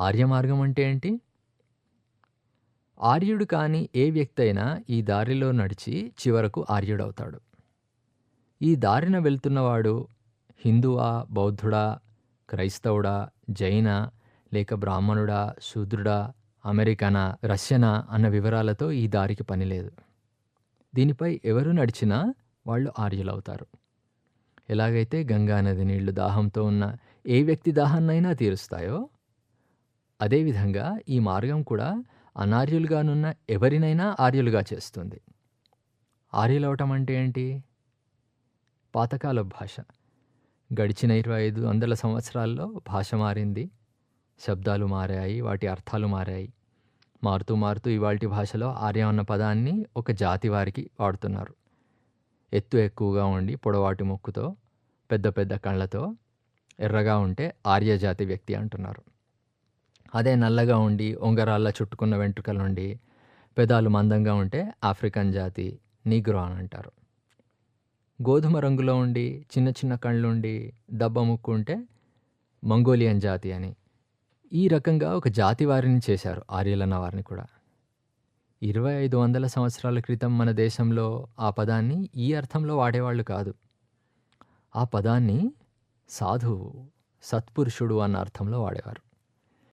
ఆర్యమార్గం అంటే ఏంటి? ఆర్యుడు కాని ఏ వ్యక్తయినా ఈ దారిలో నడిచి చివరకు ఆర్యుడవుతాడు. ఈ దారిన వెళ్తున్నవాడు హిందువా, బౌద్ధుడా, క్రైస్తవుడా, జైన లేక బ్రాహ్మణుడా, శూద్రుడా, అమెరికనా, రష్యనా అన్న వివరాలతో ఈ దారికి పనిలేదు. దీనిపై ఎవరు నడిచినా వాళ్ళు ఆర్యులవుతారు. ఎలాగైతే గంగానది నీళ్ళు దాహంతో ఉన్న ఏ వ్యక్తి దాహాన్నైనా తీరుస్తాయో, అదేవిధంగా ఈ మార్గం కూడా అనార్యులుగానున్న ఎవరినైనా ఆర్యులుగా చేస్తుంది. ఆర్యులవటం అంటే ఏంటి? పాతకాలపు భాష. గడిచిన 2500 సంవత్సరాల్లో భాష మారింది. శబ్దాలు మారాయి. వాటి అర్థాలు మారాయి. మారుతూ మారుతూ ఇవాటి భాషలో ఆర్య అన్న పదాన్ని ఒక జాతి వారికి వాడుతున్నారు. ఎత్తు ఎక్కువగా ఉండి పొడవాటి ముక్కుతో, పెద్ద పెద్ద కళ్ళతో, ఎర్రగా ఉంటే ఆర్యజాతి వ్యక్తి అంటున్నారు. అదే నల్లగా ఉండి ఉంగరాల్లో చుట్టుకున్న వెంట్రుకలుండి, పెదాలు మందంగా ఉంటే ఆఫ్రికన్ జాతి నీగ్రో అని అంటారు గోధుమ రంగులో ఉండి, చిన్న చిన్న కళ్ళుండి, దబ్బ ముక్కు ఉంటే మంగోలియన్ జాతి అని. ఈ రకంగా ఒక జాతి వారిని చేశారు ఆర్యులన్న వారిని కూడా. 2500 సంవత్సరాల క్రితం మన దేశంలో ఆ పదాన్ని ఈ అర్థంలో వాడేవాళ్ళు కాదు. ఆ పదాన్ని సాధువు, సత్పురుషుడు అన్న అర్థంలో వాడేవారు.